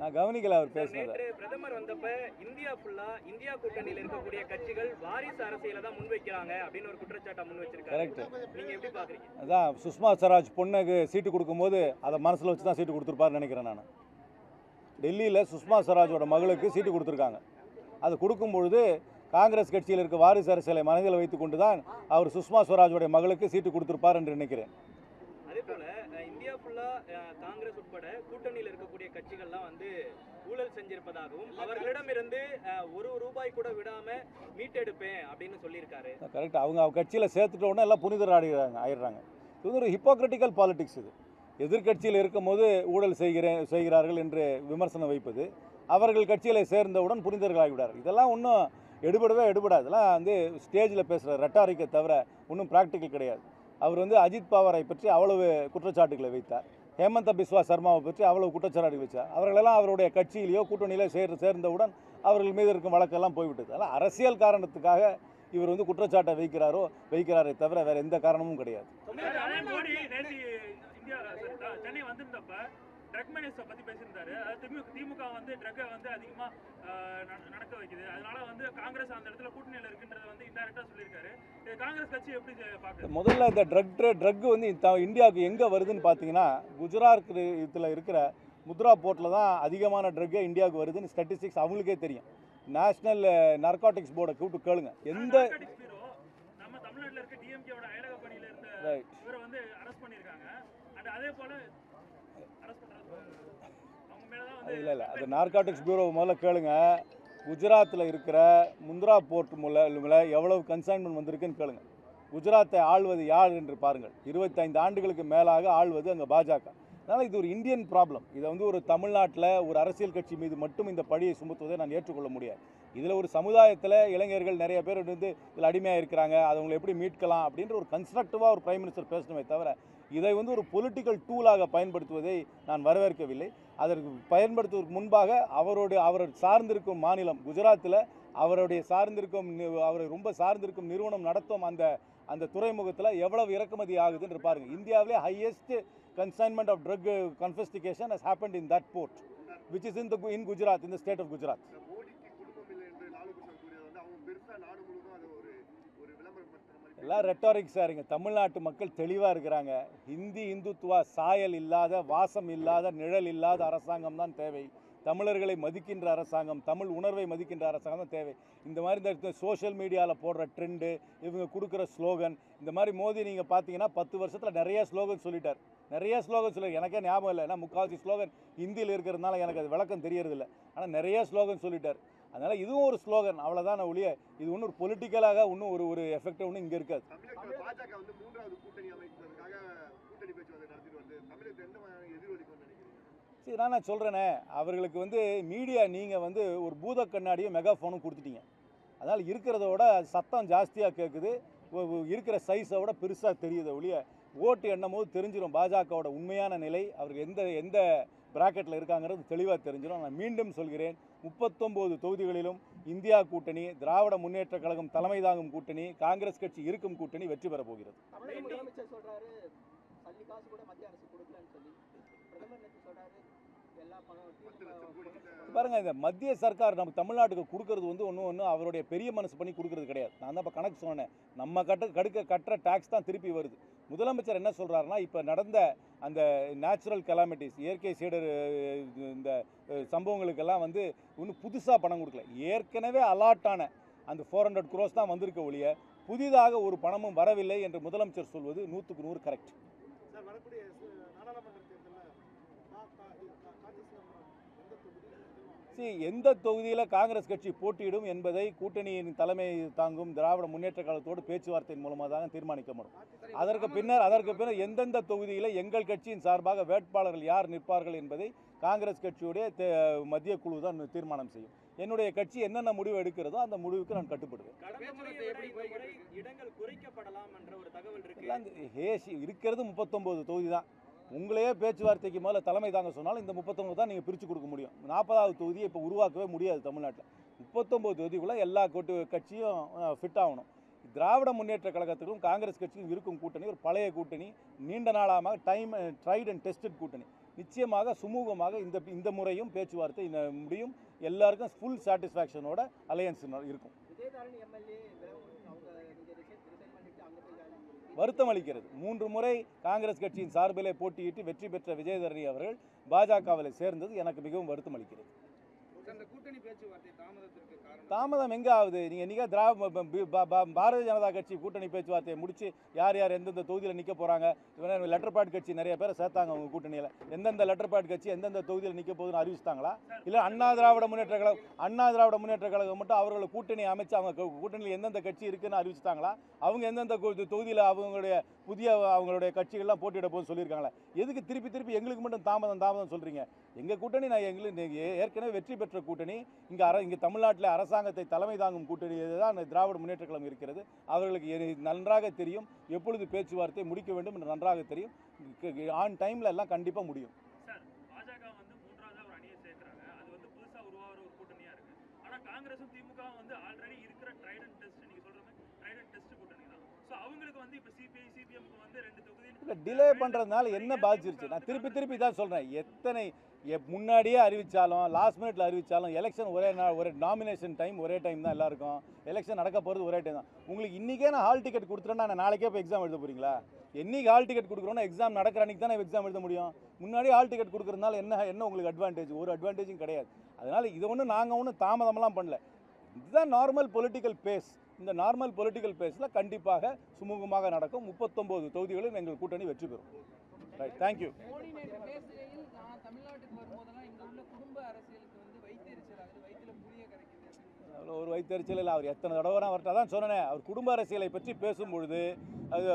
நான் கவனிக்கல அவர் பேசினதை. பிரதமர் வந்தப்ப இந்தியா ஃபுல்லா இந்தியா கூட்டணியில் இருக்கக்கூடிய கட்சிகள் வாரிசு அரசியலை தான் முன்வைக்கிறாங்க அப்படின்னு ஒரு குற்றச்சாட்டை முன் வச்சிருக்காங்க கரெக்ட் நீங்க எப்படி பாக்குறீங்க? அதான் சுஷ்மா ஸ்வராஜ் பொண்ணுக்கு சீட்டு கொடுக்கும்போது அதை மனசில் வச்சு தான் சீட்டு கொடுத்துருப்பாருன்னு நினைக்கிறேன் நான். டெல்லியில் சுஷ்மா ஸ்வராஜோட மகளுக்கு சீட்டு கொடுத்துருக்காங்க. அது கொடுக்கும்பொழுது காங்கிரஸ் கட்சியில் இருக்க வாரிசு அரசியலை மனதில் வைத்துக் கொண்டு தான் அவர் சுஷ்மா ஸ்வராஜோடைய மகளுக்கு சீட்டு கொடுத்துருப்பார் என்று நினைக்கிறேன். அதே போல இந்தியா ஃபுல்லா அஹ், காங்கிரஸ் உட்பட கூட்டணியில் இருக்கக்கூடிய கட்சிகள்லாம் வந்து ஊழல் செஞ்சிருப்பதாகவும் அவர்களிடமிருந்து அஹ், ஒரு ரூபாய் கூட விடாம மீட்டெடுப்பேன் அப்படின்னு சொல்லியிருக்காரு. கரெக்ட் அவங்க அவங்க கட்சியில் சேர்த்துட்ட உடனே எல்லாம் புனிதர் ஆடிடுறாங்க ஆயிடுறாங்க. இது ஒரு ஹிப்போக்ரட்டிக்கல் பாலிடிக்ஸ் இது. எதிர்க்கட்சியில் இருக்கும்போது ஊழல் செய்கிறேன் செய்கிறார்கள் என்று விமர்சனம் வைப்பது அவர்கள் கட்சியில் சேர்ந்தவுடன் புனிதர்கள் ஆகிவிடார் இதெல்லாம் ஒன்றும் எடுபடவே எடுபடாது. இதெல்லாம் வந்து ஸ்டேஜில் பேசுகிற ரெட்டாரிக்கை தவிர ஒன்றும் ப்ராக்டிக்கல் கிடையாது. அவர் வந்து அஜித் பவாரை பற்றி அவ்வளவு குற்றச்சாட்டுகளை வைத்தார். ஹேமந்த பிஸ்வா சர்மாவை பற்றி அவ்வளவு குற்றச்சாட்டு வச்சார் அவர்களெல்லாம் அவருடைய கட்சியிலேயோ கூட்டணியிலோ சேர் சேர்ந்தவுடன் அவர்கள் மீது இருக்கும் வழக்கெல்லாம் போய்விட்டது. அதனால் அரசியல் காரணத்துக்காக இவர் வந்து குற்றச்சாட்டை வைக்கிறாரோ வைக்கிறாரே தவிர வேறு எந்த காரணமும் கிடையாது. ட்ரக் மினிஸ்டர் பத்தி பேசியிருந்தாரு. அதாவது திமுக திமுக வந்து ட்ரக்கை வந்து அதிகமா ஆஹ், நட- நடக்க வைக்குது. அதனால வந்து காங்கிரஸ் அந்த இடத்துல கூட்டணியில இருக்குன்றத வந்து இன்டெரக்டா சொல்லியிருக்காரு. இது காங்கிரஸ் கட்சி எப்படி இதை பாக்குது? முதல்ல இந்த ட்ரக் ட்ரக் வந்து இந்தியாவுக்கு எங்கே வருதுன்னு பார்த்தீங்கன்னா குஜராத் இதில் இருக்கிற முத்ரா போர்ட்டில் தான் அதிகமான ட்ரக்கே இந்தியாவுக்கு வருதுன்னு ஸ்டாட்டிஸ்டிக்ஸ் அவங்களுக்கே தெரியும். நேஷ்னல் நார்காட்டிக்ஸ் போர்டை கூப்பிட்டு கேளுங்க. எந்த Narcotics இல்லை இல்லை. அது நார்காட்டிக்ஸ் பியூரோ முதல்ல கேளுங்க. குஜராத்தில் இருக்கிற முந்த்ரா போர்ட் மூல எவ்வளவு கன்சைன்மெண்ட் வந்திருக்குன்னு கேளுங்க. குஜராத்தை ஆள்வது யார் என்று பாருங்கள். இருபத்தைந்து ஆண்டுகளுக்கு மேலாக ஆள்வது அங்கே பாஜக. அதனால் இது ஒரு இந்தியன் ப்ராப்ளம் இதை வந்து ஒரு தமிழ்நாட்டில் ஒரு அரசியல் கட்சி மீது மட்டும் இந்த பழியை சுமத்துவதை நான் ஏற்றுக்கொள்ள முடியாது. இதில் ஒரு சமுதாயத்தில் இளைஞர்கள் நிறைய பேர் வந்து இதில் அடிமையாக இருக்கிறாங்க அதை அவங்களை எப்படி மீட்கலாம் அப்படின்ற ஒரு கன்ஸ்ட்ரக்டிவாக ஒரு பிரைம் மினிஸ்டர் பேசணுமே தவிர இதை வந்து ஒரு பொலிட்டிக்கல் டூலாக பயன்படுத்துவதை நான் வரவேற்கவில்லை. அதற்கு பயன்படுத்துவதற்கு முன்பாக அவருடைய அவர் சார்ந்திருக்கும் மாநிலம் குஜராத்தில் அவருடைய சார்ந்திருக்கும் அவரை ரொம்ப சார்ந்திருக்கும் நிறுவனம் நடத்தும் அந்த அந்த துறைமுகத்தில் எவ்வளவு இறக்குமதி ஆகுதுன்னு பாருங்கள் இந்தியாவிலே highest consignment of drug confiscation has happened in that port which is in the in Gujarat இந்த ஸ்டேட் ஆஃப் of குஜராத் எல்லாம் ரெட்டாரிக் சார் இங்கே தமிழ்நாட்டு மக்கள் தெளிவாக இருக்கிறாங்க. ஹிந்தி இந்துத்துவா சாயல் இல்லாத வாசம் இல்லாத நிழல் இல்லாத அரசாங்கம் தான் தேவை. தமிழர்களை மதிக்கின்ற அரசாங்கம் தமிழ் உணர்வை மதிக்கின்ற அரசாங்கம் தான் தேவை. இந்த மாதிரி இந்த சோஷியல் மீடியாவில் போடுற ட்ரெண்டு இவங்க கொடுக்குற ஸ்லோகன் இந்த மாதிரி மோதி நீங்கள் பார்த்தீங்கன்னா பத்து வருஷத்தில் நிறைய ஸ்லோகன் சொல்லிட்டார். நிறைய ஸ்லோகன் சொல்லி எனக்கே ஞாபகம் இல்லை. ஏன்னா முக்கால்வாசி ஸ்லோகன் ஹிந்தியில் இருக்கிறதுனால எனக்கு அது விளக்கம் தெரியறதில்ல. ஆனால் நிறைய ஸ்லோகன் சொல்லிட்டார். அதனால் இதுவும் ஒரு ஸ்லோகன். அவ்வளோதான் ஒழிய இது ஒன்றும் ஒரு பொலிட்டிக்கலாக ஒன்றும் ஒரு ஒரு எஃபெக்ட் ஒன்றும் இங்கே இருக்காது. தமிழகத்தில் பாஜக வந்து மூன்றாவது கூட்டணி அமைப்பதற்காக கூட்டணி பேச்சுவார்த்தை நடத்திட்டு வந்து தமிழகத்தில் எந்த மாதிரியான எதிரொலிக்கும்னு நினைக்கிறீங்க? சரி நான் நான் சொல்கிறேனே அவர்களுக்கு வந்து மீடியா நீங்கள் வந்து ஒரு பூத கண்ணாடியும் மெகாஃபோனும் கொடுத்துட்டீங்க. அதனால் இருக்கிறத விட சத்தம் ஜாஸ்தியாக கேட்குது இருக்கிற சைஸை விட பெருசாக தெரியுது ஒழிய ஓட்டு எண்ணும் போது தெரிஞ்சிடும் பாஜகவோட உண்மையான நிலை அவர்கள் எந்த எந்த பிராக்கெட்டில் இருக்காங்கிறது தெளிவாக தெரிஞ்சிடும் நான் மீண்டும் சொல்கிறேன். முப்பத்தொம்போது தொகுதிகளிலும் இந்தியா கூட்டணி திராவிட முன்னேற்றக் கழகம் தலைமை தாங்கும் கூட்டணி காங்கிரஸ் கட்சி இருக்கும் கூட்டணி வெற்றி பெறப் போகிறது. தமிழக முதலமைச்சர் சொல்றாரு சல்லி காசு கூட மத்திய அரசு கொடுக்கலன்னு சொல்லி. பிரதமர் நேற்று சொல்றாரு? எல்லா பணம் பத்து லட்சம் கோடி கிட்ட பாருங்க இந்த மத்திய சர்க்கார் நம்ம தமிழ்நாட்டுக்கு கொடுக்கறது வந்து ஒன்றும் ஒன்றும் அவருடைய பெரிய மனசு பண்ணி கொடுக்கறது கிடையாது. நான் தான் இப்போ கணக்கு சொன்னேன். நம்ம கட்ட கடுக்க கட்டுற டேக்ஸ் தான் திருப்பி வருது. முதலமைச்சர் என்ன சொல்கிறாருன்னா இப்போ நடந்த அந்த நேச்சுரல் கலாமிட்டிஸ் இயற்கை சீடர் இந்த சம்பவங்களுக்கெல்லாம் வந்து இன்னும் புதுசாக பணம் கொடுக்கல. ஏற்கனவே அலாட்டான அந்த ஃபோர் ஹண்ட்ரட் க்ரோஸ் தான் வந்திருக்க ஒழிய புதிதாக ஒரு பணமும் வரவில்லை என்று முதலமைச்சர் சொல்வது நூற்றுக்கு நூறு கரெக்ட் சார் வரக்கூடிய சு- நாடாளுமன்ற தேர்தலில் எந்த தொகுதி See, எந்த தொகுதியில் காங்கிரஸ் கட்சி போட்டியிடும் என்பதை கூட்டணியின் தலைமை தாங்கும் திராவிட முன்னேற்ற கழகத்தோடு பேச்சுவார்த்தையின் மூலமாக தான் தீர்மானிக்கப்படும் அதற்கு பின்னர் அதற்கு பின்னர் எந்தெந்த தொகுதியில் எங்கள் கட்சியின் சார்பாக வேட்பாளர்கள் யார் நிற்பார்கள் என்பதை காங்கிரஸ் கட்சியுடைய தே- மத்திய குழு தான் தீர்மானம் செய்யும். என்னுடைய கட்சி என்னென்ன முடிவு எடுக்கிறதோ அந்த முடிவுக்கு நான் கட்டுப்படுவேன். இருக்கிறது முப்பத்தொம்போது தொகுதி தான். உங்களையே பேச்சுவார்த்தைக்கு முதல்ல தலைமை தாங்க சொன்னாலும் இந்த முப்பத்தொம்பது தான் நீங்கள் பிரித்து கொடுக்க முடியும். நாற்பதாவது தொகுதியை இப்போ உருவாக்கவே முடியாது தமிழ்நாட்டில். முப்பத்தொம்போது தொகுதிக்குள்ளே எல்லா கொட்டு கட்சியும் ஃபிட் ஆகணும். திராவிட முன்னேற்ற கழகத்துக்கும் காங்கிரஸ் கட்சிக்கும் இருக்கும் கூட்டணி ஒரு பழைய கூட்டணி நீண்ட நாளாக டைம் ட்ரைட் அண்ட் டெஸ்டட் கூட்டணி. நிச்சயமாக சுமூகமாக இந்த இந்த முறையும் பேச்சுவார்த்தை இந்த முடியும். எல்லாருக்கும் ஃபுல் சாட்டிஸ்ஃபேக்ஷனோட அலையன்ஸ் இருக்கும் விஜயதாரணி எம்எல்ஏ அவங்க நீங்க ரிசைன் ரிசைன் பண்ணிட்டு அங்க போய் join பண்ணி- வருத்தம் அளிக்கிறது. மூன்று முறை காங்கிரஸ் கட்சியின் சார்பிலே போட்டியிட்டு வெற்றி பெற்ற விஜயதரணி அவர்கள் பாஜகவில் சேர்ந்தது எனக்கு மிகவும் வருத்தம் அளிக்கிறது. தாமதம் எங்கே ஆகுது? நீங்கள் என்னைக்கா திராவிட பாரதிய ஜனதா கட்சி கூட்டணி பேச்சுவார்த்தையை முடிச்சு யார் யார் எந்தெந்த தொகுதியில் நிற்க போகிறாங்க லெட்டர் பேட் கட்சி நிறைய பேரை சேர்த்தாங்க அவங்க கூட்டணியில். எந்தெந்த லெட்டர் பேட் கட்சி எந்தெந்த தொகுதியில் நிற்க போகுதுன்னு அறிவிச்சிட்டாங்களா? இல்லை அண்ணா திராவிட முன்னேற்ற கழகம் அண்ணா திராவிட முன்னேற்ற கழகம் மட்டும் அவர்களை கூட்டணி அமைச்சு அவங்க கூட்டணியில் எந்தெந்த கட்சி இருக்குன்னு அறிவிச்சிட்டாங்களா? அவங்க எந்தெந்த தொகுதியில் அவங்களுடைய புதிய அவங்களுடைய கட்சிகள்லாம் போட்டியிட போது சொல்லியிருக்காங்களே. எதுக்கு திருப்பி திருப்பி எங்களுக்கு மட்டும் தாமதம் தாமதம் சொல்கிறீங்க எங்கள் கூட்டணி நான் எங்களுக்கு ஏற்கனவே வெற்றி பெற்ற கூட்டணி இங்கே அர இங்கே தமிழ்நாட்டில் அரசாங்கத்தை தலைமை தாங்கும் கூட்டணி தான் இந்த திராவிட முன்னேற்ற கழகம் இருக்கிறது. அவர்களுக்கு நன்றாக தெரியும். எப்பொழுது பேச்சுவார்த்தை முடிக்க வேண்டும் என்று நன்றாக தெரியும். ஆன் டைமில் எல்லாம் கண்டிப்பாக முடியும். சார் திமுக வந்து ஆல்ரெடி இல்லை டிலே பண்ணுறதுனால என்ன பாதிச்சிருச்சு? நான் திருப்பி திருப்பி தான் சொல்கிறேன் எத்தனை முன்னாடியே அறிவித்தாலும் லாஸ்ட் மினிட்ல அறிவித்தாலும் எலெக்ஷன் ஒரே நாள் ஒரே நாமினேஷன் டைம் ஒரே டைம் தான் எல்லாருக்கும். எலெக்ஷன் நடக்க போகிறது ஒரே டைம் தான். உங்களுக்கு இன்றைக்கே நான் ஹால் டிக்கெட் கொடுத்துட்டேன்னா நான் நாளைக்கே போய் எக்ஸாம் எழுத போகிறீங்களா என்னைக்கு ஹால் டிக்கெட் கொடுக்குறோன்னா எக்ஸாம் நடக்கிற அன்றைக்கி தான் எக்ஸாம் எழுத முடியும். முன்னாடியே ஹால் டிக்கெட் கொடுக்குறதுனால என்ன என்ன உங்களுக்கு அட்வான்டேஜ் ஒரு அட்வான்டேஜும் கிடையாது. அதனால் இது ஒன்றும் நாங்கள் ஒன்றும் தாமதமெல்லாம் பண்ணல. இதுதான் நார்மல் பொலிட்டிக்கல் பேஸ் இந்த நார்மல் பொலிட்டிக்கல் பேஸில் கண்டிப்பாக சுமூகமாக நடக்கும். முப்பத்தொம்போது தொகுதிகளில் எங்கள் கூட்டணி வெற்றி பெறும். ரைட் தேங்க்யூ ஒரு வைத்தறிச்சல் இல்லை. அவர் எத்தனை தடவை நான் அவர்கிட்ட தான் சொன்னேன். அவர் குடும்ப அரசியலை பற்றி பேசும்பொழுது அது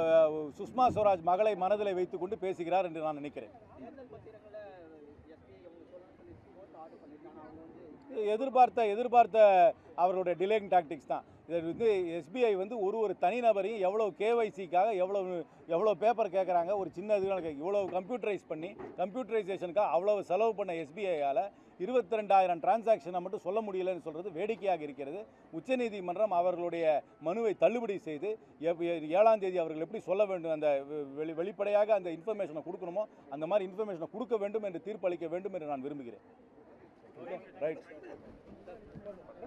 சுஷ்மா ஸ்வராஜ் மகளை மனதில் வைத்துக்கொண்டு பேசுகிறார் என்று நான் நினைக்கிறேன். எதிர்பார்த்த எதிர்பார்த்த அவர்களுடைய டிலேயிங் டாக்டிக்ஸ் தான். இது வந்து எஸ்பிஐ வந்து ஒரு ஒரு தனிநபரையும் எவ்வளோ கேவைசிக்காக எவ்வளோ எவ்வளோ பேப்பர் கேட்குறாங்க ஒரு சின்ன இதுக்காக இவ்வளோ கம்ப்யூட்டரைஸ் பண்ணி கம்ப்யூட்டரைசேஷனுக்காக அவ்வளோ செலவு பண்ண எஸ்பிஐயால் இருபத்தி ரெண்டாயிரம் டிரான்சாக்ஷனை மட்டும் சொல்ல முடியலன்னு சொல்கிறது வேடிக்கையாக இருக்கிறது. உச்சநீதிமன்றம் அவர்களுடைய மனுவை தள்ளுபடி செய்து எப்- ஏழாம் தேதி அவர்கள் எப்படி சொல்ல வேண்டும் அந்த வெளி வெளிப்படையாக அந்த இன்ஃபர்மேஷனை கொடுக்கணுமோ அந்த மாதிரி இன்ஃபர்மேஷனை கொடுக்க வேண்டும் என்று தீர்ப்பளிக்க வேண்டும் என்று நான் விரும்புகிறேன். ரைட்